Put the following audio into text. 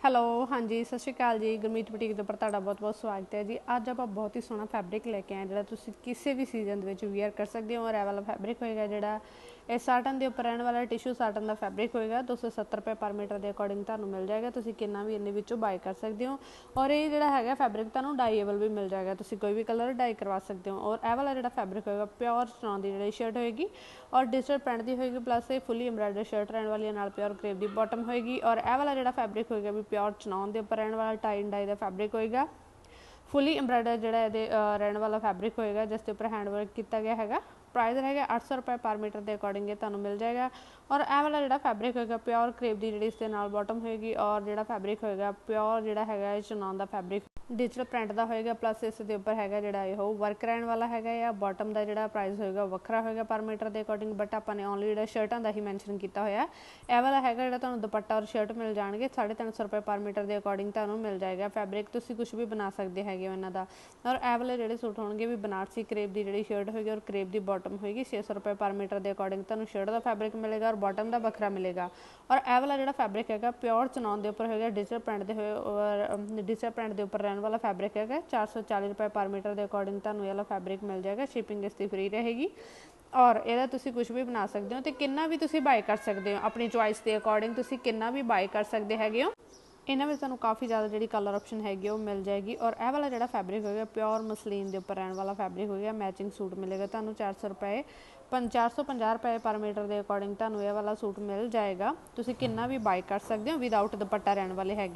Hello ਹਾਂਜੀ, ਸਤਿ ਸ਼੍ਰੀ ਅਕਾਲ ਜੀ। ਗੁਰਮੀਤ ਬੁਟੀਕ ਦੇ ਉੱਪਰ ਤੁਹਾਡਾ ਬਹੁਤ-ਬਹੁਤ ਸਵਾਗਤ ਹੈ ਜੀ। ਅੱਜ ਆਪਾਂ ਬਹੁਤ ਹੀ ਸੋਹਣਾ ਫੈਬਰਿਕ ਲੈ ਕੇ ਆਏ ਜਿਹੜਾ ਤੁਸੀਂ ਕਿਸੇ ਵੀ ਸੀਜ਼ਨ ਦੇ ਵਿੱਚ ਵੇਅਰ ਕਰ ਸਕਦੇ ਹੋ। ਔਰ ਇਹ ਵਾਲਾ ਫੈਬਰਿਕ ਹੋਏਗਾ ਜਿਹੜਾ, ਇਹ ਸਾਟਨ ਦੇ ਉੱਪਰ ਰਹਿਣ ਵਾਲਾ ਟਿਸ਼ੂ ਸਾਟਨ ਦਾ ਫੈਬਰਿਕ ਹੋਏਗਾ। 270 ਰੁਪਏ ਪਰ ਮੀਟਰ ਦੇ ਅਕੋਰਡਿੰਗ ਤੁਹਾਨੂੰ ਮਿਲ ਜਾਏਗਾ। ਤੁਸੀਂ ਕਿੰਨਾ ਵੀ ਇੰਨੇ ਵਿੱਚੋਂ ਬਾਈ ਕਰ ਸਕਦੇ ਹੋ। ਔਰ ਇਹ ਜਿਹੜਾ ਹੈਗਾ ਫੈਬਰਿਕ ਤੁਹਾਨੂੰ ਡਾਈਏਬਲ ਵੀ ਮਿਲ ਜਾਏਗਾ। ਤੁਸੀਂ ਕੋਈ ਵੀ ਕਲਰ ਡਾਈ ਕਰਵਾ ਸਕਦੇ ਹੋ। ਔਰ ਇਹ ਵਾਲਾ ਜਿਹੜਾ ਫੈਬਰਿਕ ਹੋਏਗਾ ਪਿਓਰ ਸਟੋਨ ਦੀ ਜਿਹੜੀ ਸ਼ਰਟ ਹੋਏਗੀ। ਔਰ ਡਿਜੀਟਲ ਪ੍ਰਿੰਟ ਦੀ ਹੋਏਗੀ ਪਲੱਸ ਇਹ ਫੁੱਲੀ ਐਮਬਰਾਇਡਰ ਸ਼ਰਟ ਰਹਿਣ ਵਾਲੀ ਹੈ ਨਾਲ ਪਿਓਰ ਕ੍ਰੇਪ ਦੀ ਬਾਟਮ ਹੋਏਗੀ। ਔਰ ਇਹ ਵਾਲਾ ਜਿਹੜਾ ਫੈਬਰਿਕ ਹੋਏਗਾ ਵੀ ਪਿਓਰ ਚਨੌਨ ਦੇ ਉੱਪਰ ਰਹਿਣ ਵਾਲਾ ਟਾਈ ਐਂਡ ਡਾਈ ਦਾ ਫੈਬਰਿਕ ਹੋਏਗਾ। ਫੁੱਲੀ ਐਮਬਰਾਇਡਰ ਜਿਹੜਾ ਇਹਦੇ ਰਹਿਣ ਵਾਲਾ ਫੈਬਰਿਕ ਹੋਏਗਾ, ਜਿਸ ਦੇ ਉੱਪਰ ਹੈਂਡ ਵਰਕ ਕੀਤਾ ਗਿਆ ਹੈਗਾ। ਪ੍ਰਾਈਸ ਰਹੇਗਾ 800 ਰੁਪਏ ਪਰ ਮੀਟਰ ਦੇ ਅਕੋਰਡਿੰਗ ਇਹ ਤੁਹਾਨੂੰ ਮਿਲ ਜਾਏਗਾ। ਔਰ ਇਹ ਵਾਲਾ ਜਿਹੜਾ ਫੈਬਰਿਕ ਹੋਏਗਾ ਪਿਓਰ ਕ੍ਰੇਪ ਦੀ ਜਿਹੜੀ ਇਸ ਦੇ ਨਾਲ ਬਾਟਮ ਹੋਏਗੀ ਔਰ ਜਿਹੜਾ ਫੈਬਰਿਕ ਹੋਏਗਾ ਪਿਓਰ ਜਿਹੜਾ ਹੈਗਾ ਇਹ ਚਨਾਨ ਦਾ ਫੈਬਰਿਕ ਡਿਜੀਟਲ ਪ੍ਰਿੰਟ ਦਾ ਹੋਏਗਾ ਪਲੱਸ ਇਸ ਦੇ ਉੱਪਰ ਹੈਗਾ ਜਿਹੜਾ ਇਹ ਉਹ ਵਰਕ ਰਹਿਣ ਵਾਲਾ ਹੈਗਾ ਜਾਂ ਬਾਟਮ ਦਾ ਜਿਹੜਾ ਪ੍ਰਾਈਸ ਹੋਏਗਾ, ਵੱਖਰਾ ਹੋਏਗਾ ਪਰ ਮੀਟਰ ਦੇ ਅਕੋਰਡਿੰਗ ਬਟ ਆਪਾਂ ਨੇ ਓਨਲੀ ਜਿਹੜਾ ਸ਼ਰਟਾਂ ਦਾ ਹੀ ਮੈਂਸ਼ਨ ਕੀਤਾ ਹੋਇਆ। ਇਹ ਵਾਲਾ ਹੈਗਾ ਜਿਹੜਾ ਤੁਹਾਨੂੰ ਦੁਪੱਟਾ ਔਰ ਸ਼ਰਟ ਮਿਲ ਜਾਣਗੇ 350 ਰੁਪਏ ਪਰ ਮੀਟਰ ਦੇ ਅਕੋਰਡਿੰਗ ਤੁਹਾਨੂੰ ਮਿਲ ਜਾਏਗਾ। ਫੈਬਰਿਕ ਤੁਸੀਂ ਕੁਝ ਵੀ ਬਣਾ ਸਕਦੇ ਹੈਗੇ ਹੋ ਇਹਨਾਂ ਦਾ। ਔਰ ਇਹ ਵਾਲੇ ਜਿਹੜੇ ਸੂਟ ਹੋਣਗੇ ਵੀ ਬਨਾਰਸੀ ਕਰੇਪ ਦੀ ਜਿਹੜੀ ਸ਼ਰਟ ਹੋਏਗੀ ਔਰ ਕਰੇਪ ਦੀ ਬਾਟਮ ਹੋਏਗੀ 600 ਰੁਪਏ ਪਰ ਮੀਟਰ ਦੇ ਅਕੋਰਡਿੰਗ ਤੁਹਾਨੂੰ ਸ਼ਰਟ ਦਾ ਫੈਬਰਿਕ ਮਿਲੇਗਾ ਔਰ ਬਾਟਮ ਦਾ ਵੱਖਰਾ ਮਿਲੇਗਾ। ਔਰ ਇਹ ਵਾਲਾ ਜਿਹੜਾ ਫੈਬਰਿਕ ਹੈਗਾ ਪਿਓਰ ਚਨੌਨ ਦੇ ਉੱਪਰ ਹੋਏਗਾ ਡਿਜੀਟਲ ਪ੍ਰਿੰਟ ਦੇ ਹੋਏ, ਔਰ ਡਿਜੀਟਲ ਪ੍ਰਿੰਟ ਦੇ ਉੱਪਰ ਰਹਿਣ ਵਾਲਾ ਫੈਬਰਿਕ ਹੈਗਾ 440 ਰੁਪਏ ਪਰ ਮੀਟਰ ਦੇ ਅਕੋਰਡਿੰਗ ਤੁਹਾਨੂੰ ਇਹ ਵਾਲਾ ਫੈਬਰਿਕ ਮਿਲ ਜਾਏਗਾ ਸ਼ਿਪਿੰਗ ਇਸ ਦੀ ਫ੍ਰੀ ਰਹੇਗੀ। ਔਰ ਇਹਦਾ ਤੁਸੀਂ ਕੁਝ ਵੀ ਬਣਾ ਸਕਦੇ ਹੋ ਤੇ ਕਿੰਨਾ ਵੀ ਤੁਸੀਂ ਬਾਈ ਕਰ ਸਕਦੇ ਹੋ, ਆਪਣੀ ਚੁਆਇਸ ਦੇ ਅਕੋਰਡਿੰਗ ਤੁਸੀਂ ਕਿੰਨਾ ਵੀ ਬਾਈ ਕਰ ਸਕਦੇ ਹੈਗੇ ਹੋ। ਇਹਨਾਂ ਵਿੱਚ ਤੁਹਾਨੂੰ ਕਾਫੀ ਜ਼ਿਆਦਾ ਜਿਹੜੀ ਕਲਰ ਆਪਸ਼ਨ ਹੈਗੀ ਉਹ ਮਿਲ ਜਾਏਗੀ। ਔਰ ਇਹ ਵਾਲਾ ਜਿਹੜਾ ਫੈਬਰਿਕ ਹੋਏਗਾ ਪਿਓਰ ਮਸਲੀਨ ਦੇ ਉੱਪਰ ਰਹਿਣ ਵਾਲਾ ਫੈਬਰਿਕ ਹੋਏਗਾ ਮੈਚਿੰਗ ਸੂਟ ਮਿਲੇਗਾ ਤੁਹਾਨੂੰ 400 ਰੁਪਏ 450 ਰੁਪਏ ਪਰ ਮੀਟਰ ਦੇ ਅਕੋਰਡਿੰਗ ਤੁਹਾਨੂੰ ਇਹ ਵਾਲਾ ਸੂਟ ਮਿਲ ਜਾਏਗਾ। ਤੁਸੀਂ ਕਿੰਨਾ ਵੀ ਬਾਈ ਕਰ ਸਕਦੇ ਹੋ ਵਿਦਆਊਟ ਦੁਪੱਟਾ ਰਹਿਣ ਵਾਲੇ ਹੈਗੇ।